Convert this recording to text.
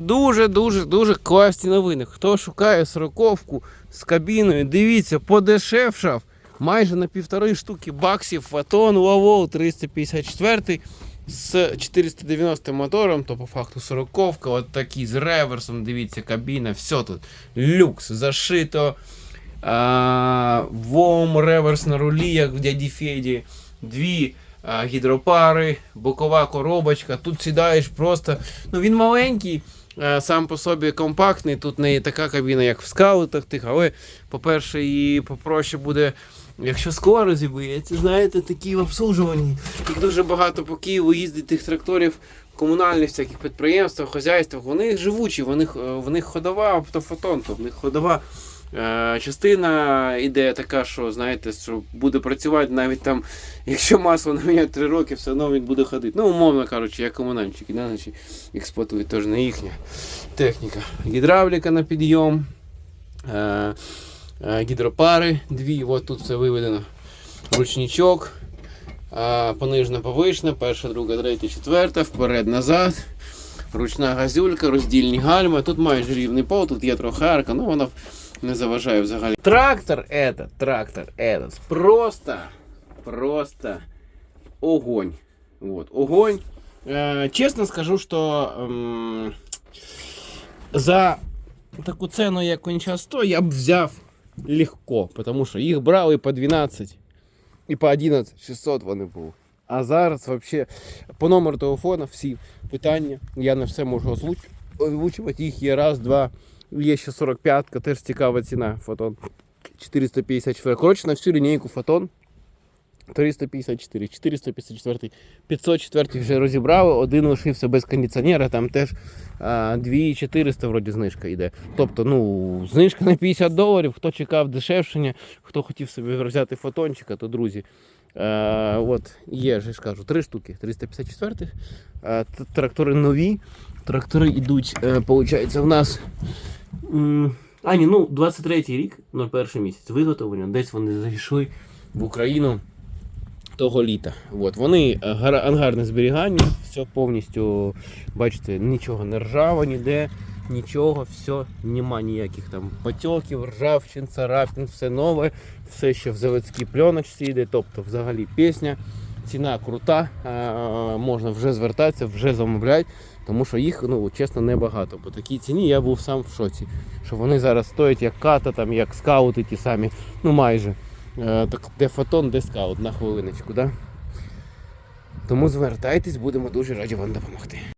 Дуже-дуже дуже класні новини. Хто шукає сороковку з кабіною, дивіться, подешевшав майже на півтори штуки баксів фотон Лавол 354 з 490 мотором, то по факту сороковка, от такий з реверсом, дивіться, кабіна, все тут. Люкс, зашито. А, вом, реверс на рулі, як в дяді Феді. Дві гідропари, бокова коробочка. Тут сідаєш просто. Ну він маленький, сам по собі компактний. Тут не така кабіна, як в скаутах тих, але, по-перше, і попроще буде. Якщо скло розіб'ється, знаєте, такі в обслужуванні. Їх дуже багато по Києву їздить тих тракторів комунальних всяких підприємствах, хазяйствах. Вони живучі, в них, в них ходова автофотон, тобто в них ходова частина іде така, що знаєте, що буде працювати навіть там, якщо масло не міняти 3 роки, все одно він буде ходити. Ну, умовно кажучи, як комунальники, да, значить, експлуатують теж не їхня техніка. Гідравліка на підйом. Е, е, гідропари дві, от тут все виведено. Ручничок, е, понижна повишна, перша, друга, третя, четверта, вперед, назад. Ручна газюлька, роздільні гальма. Тут майже рівний пол, тут є трохи арка, ну вона не заважає взагалі. Трактор этот, трактор этот, просто, просто огонь. Вот, огонь. Е, чесно скажу, що ем, за таку ціну, як він зараз стоїть, я б взяв легко, тому що їх брали по 12 і по 11 600 вони були. А зараз взагалі по номеру телефона всі питання. Я на все можу озвуч- озвучувати. Їх є раз, два. Є ще 45, теж цікава ціна. Фотон 454. Коротше, на всю лінійку фотон 354, 454, 504 вже розібрали, один лишився без кондиціонера, там теж а, 2400 вроді знижка йде. Тобто, ну, знижка на 50 доларів, хто чекав дешевшення, хто хотів собі взяти фотончика, то друзі. Е, от є, ж кажу, три штуки, 354 е, т- трактори нові. Трактори йдуть, е, виходить, в нас. А, ні, ну, 23 рік, 01 місяць виготовлення. Десь вони зайшли в Україну того літа. От, вони е, ангарне зберігання, все повністю, бачите, нічого не ржаво ніде, нічого, все, нема ніяких там потьоків, ржавчин, царапин, все нове, все ще в заводській пленочці йде, тобто взагалі пісня. Ціна крута, е, можна вже звертатися, вже замовляти, тому що їх, ну чесно, небагато. По такій ціні я був сам в шоці. Що вони зараз стоять як ката, там, як скаути ті самі, ну майже. Е, так де фотон, де скаут на хвилиночку. Да? Тому звертайтесь, будемо дуже раді вам допомогти.